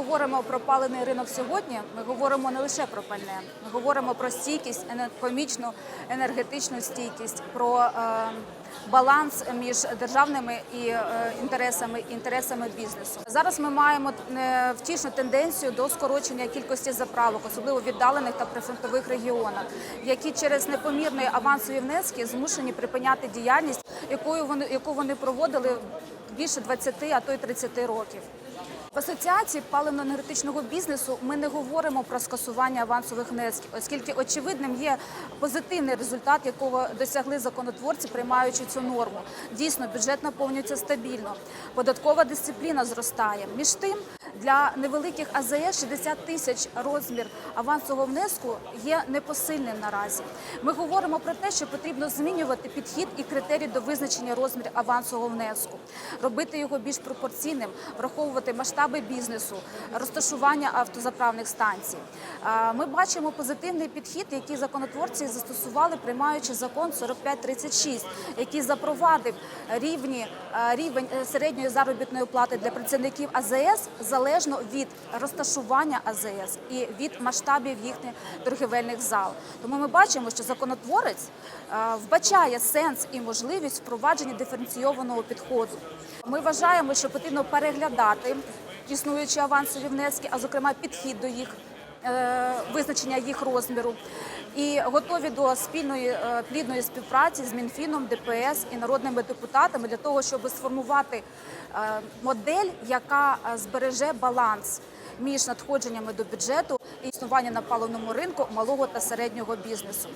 говоримо про паливний ринок сьогодні, ми говоримо не лише про пальне, ми говоримо про стійкість, економічну, енергетичну стійкість, про е, баланс між державними і е, інтересами інтересами бізнесу. Зараз ми маємо е, втішну тенденцію до скорочення кількості заправок, особливо віддалених та прифронтових регіонах, які через непомірні авансові внески змушені припиняти діяльність, якою вони яку вони проводили більше 20, а то й 30 років. В асоціації паливно-енергетичного бізнесу ми не говоримо про скасування авансових внесків, оскільки очевидним є позитивний результат, якого досягли законотворці, приймаючи цю норму. Дійсно, бюджет наповнюється стабільно, податкова дисципліна зростає. Між тим, для невеликих АЗС 60 тисяч розмір авансового внеску є непосильним наразі. Ми говоримо про те, що потрібно змінювати підхід і критерії до визначення розміру авансового внеску, робити його більш пропорційним, враховувати масштаби бізнесу, розташування автозаправних станцій. Ми бачимо позитивний підхід, який законотворці застосували, приймаючи закон 4536, який запровадив рівні рівень е, середньої заробітної плати для працівників АЗС залежно від розташування АЗС і від масштабів їхніх торгівельних зал. Тому ми бачимо, що законотворець е, вбачає сенс і можливість впровадження диференційованого підходу. Ми вважаємо, що потрібно переглядати існуючі авансові внески, а зокрема підхід до їх. Е, Визначення їх розміру і готові до спільної е, плідної співпраці з Мінфіном, ДПС і народними депутатами для того, щоб сформувати е, модель, яка збереже баланс між надходженнями до бюджету і існування на паливному ринку малого та середнього бізнесу.